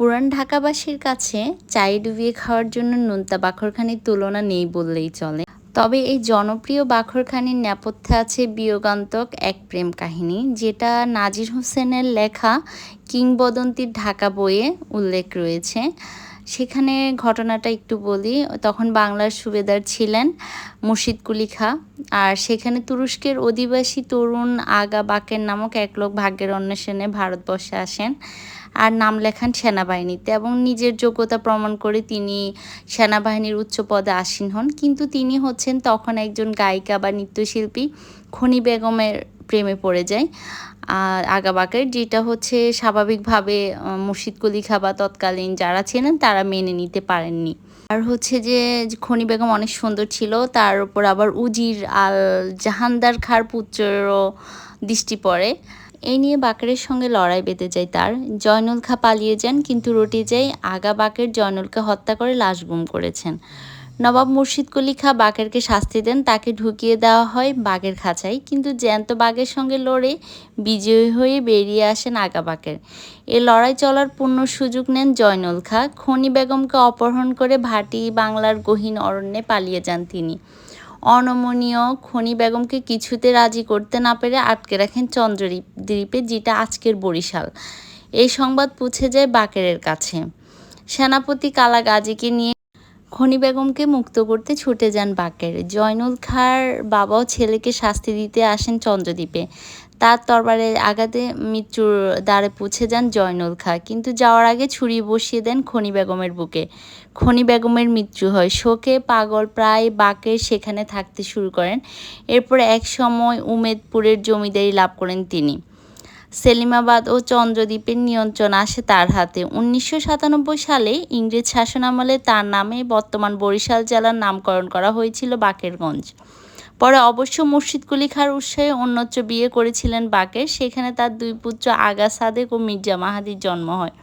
পুরান ঢাকাবাসীর কাছে চায়ে ডুবিয়ে খাওয়ার জন্য নোনতা বাখরখানির তুলনা নেই বললেই চলে। তবে এই জনপ্রিয় বাখরখানির নেপথ্যে আছে বিয়োগান্তক এক প্রেম কাহিনী, যেটা নাজির হোসেনের লেখা কিংবদন্তির ঢাকা বইয়ে উল্লেখ রয়েছে। সেখানে ঘটনাটা একটু বলি, তখন বাংলার সুবেদার ছিলেন মুর্শিদ কুলি খা আর সেখানে তুরস্কের অধিবাসী তরুণ আগা বাকের নামক এক লোক ভাগ্যের অন্বেষণে ভারতবর্ষে আসেন। আর নাম লেখান সেনাবাহিনীতে এবং নিজের যোগ্যতা প্রমাণ করে তিনি সেনাবাহিনীর উচ্চ পদে আসীন হন। কিন্তু তিনি হচ্ছেন তখন একজন গায়িকা বা নৃত্যশিল্পী খনি বেগমের প্রেমে পড়ে যায়। আর আগাবাকের, যেটা হচ্ছে স্বাভাবিকভাবে মুর্শিদ কলি খাবা তৎকালীন যারা ছিলেন তারা মেনে নিতে পারেননি। আর হচ্ছে যে খনি বেগম অনেক সুন্দর ছিল, তার উপর আবার উজির আল জাহানদার খার পুত্রেরও দৃষ্টি পড়ে। এই নিয়ে বাকেরের সঙ্গে লড়াই বেঁধে যায় তার। জয়নুল খা পালিয়ে যান, কিন্তু রটে যায় আগা বাকের জয়নুলকে হত্যা করে লাশ গুম করেছেন। নবাব মুর্শিদ কলি খা বাঘেরকে শাস্তি দেন, তাকে ঢুকিয়ে দেওয়া হয় বাঘের খাঁচায়, কিন্তু জ্যান্ত বাঘের সঙ্গে লড়ে বিজয়ী হয়ে বেরিয়ে আসেন আগা বাঘের এ লড়াই চলার পূর্ণ সুযোগ নেন জয়নুল খা। খনি বেগমকে অপহরণ করে ভাটি বাংলার গহীন অরণ্যে পালিয়ে যান তিনি। অনমনীয় খনি বেগমকে কিছুতে রাজি করতে না পেরে আটকে রাখেন চন্দ্রদ্বীপ দ্বীপে, যেটা আজকের বরিশাল। এই সংবাদ পৌঁছে যায় বাকেরের কাছে। সেনাপতি কালা গাজীকে নিয়ে খনি বেগমকে মুক্ত করতে ছুটে যান বাকের। জয়নুল খার বাবাও ছেলেকে শাস্তি দিতে আসেন চন্দ্রদ্বীপে। তার তরবারে আঘাতে মৃত্যুর দ্বারে পৌঁছে যান জয়নুল খা। কিন্তু যাওয়ার আগে ছুরি বসিয়ে দেন খনি বেগমের বুকে। খনি বেগমের মৃত্যু হয়। শোকে পাগল প্রায় বাকের সেখানে থাকতে শুরু করেন। এরপর এক সময় উমেদপুরের জমিদারি লাভ করেন তিনি। সেলিমাবাদ ও চন্দ্রদ্বীপের নিয়ন্ত্রণ আসে তার হাতে। উনিশশো সাতানব্বই সালে ইংরেজ শাসনামলে তার নামে বর্তমান বরিশাল জেলার নামকরণ করা হয়েছিল বাকেরগঞ্জ। পরে অবশ্য মুর্শিদ কুলি খার উৎসাহে অন্যত্র বিয়ে করেছিলেন বাকের। সেখানে তার দুই পুত্র আগা সাদেক ও মির্জা মাহাদির জন্ম হয়।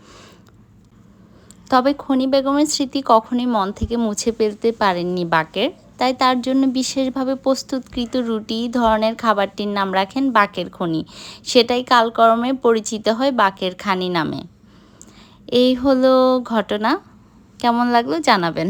তবে খনি বেগমের স্মৃতি কখনই মন থেকে মুছে ফেলতে পারেননি বাকের। তাই তার জন্য বিশেষভাবে প্রস্তুতকৃত রুটি, ধরনের খাবারটির নাম রাখেন বাকের খনি। সেটাই কালকর্মে পরিচিত হয় বাকের খানি নামে। এই হলো ঘটনা। কেমন লাগল জানাবেন।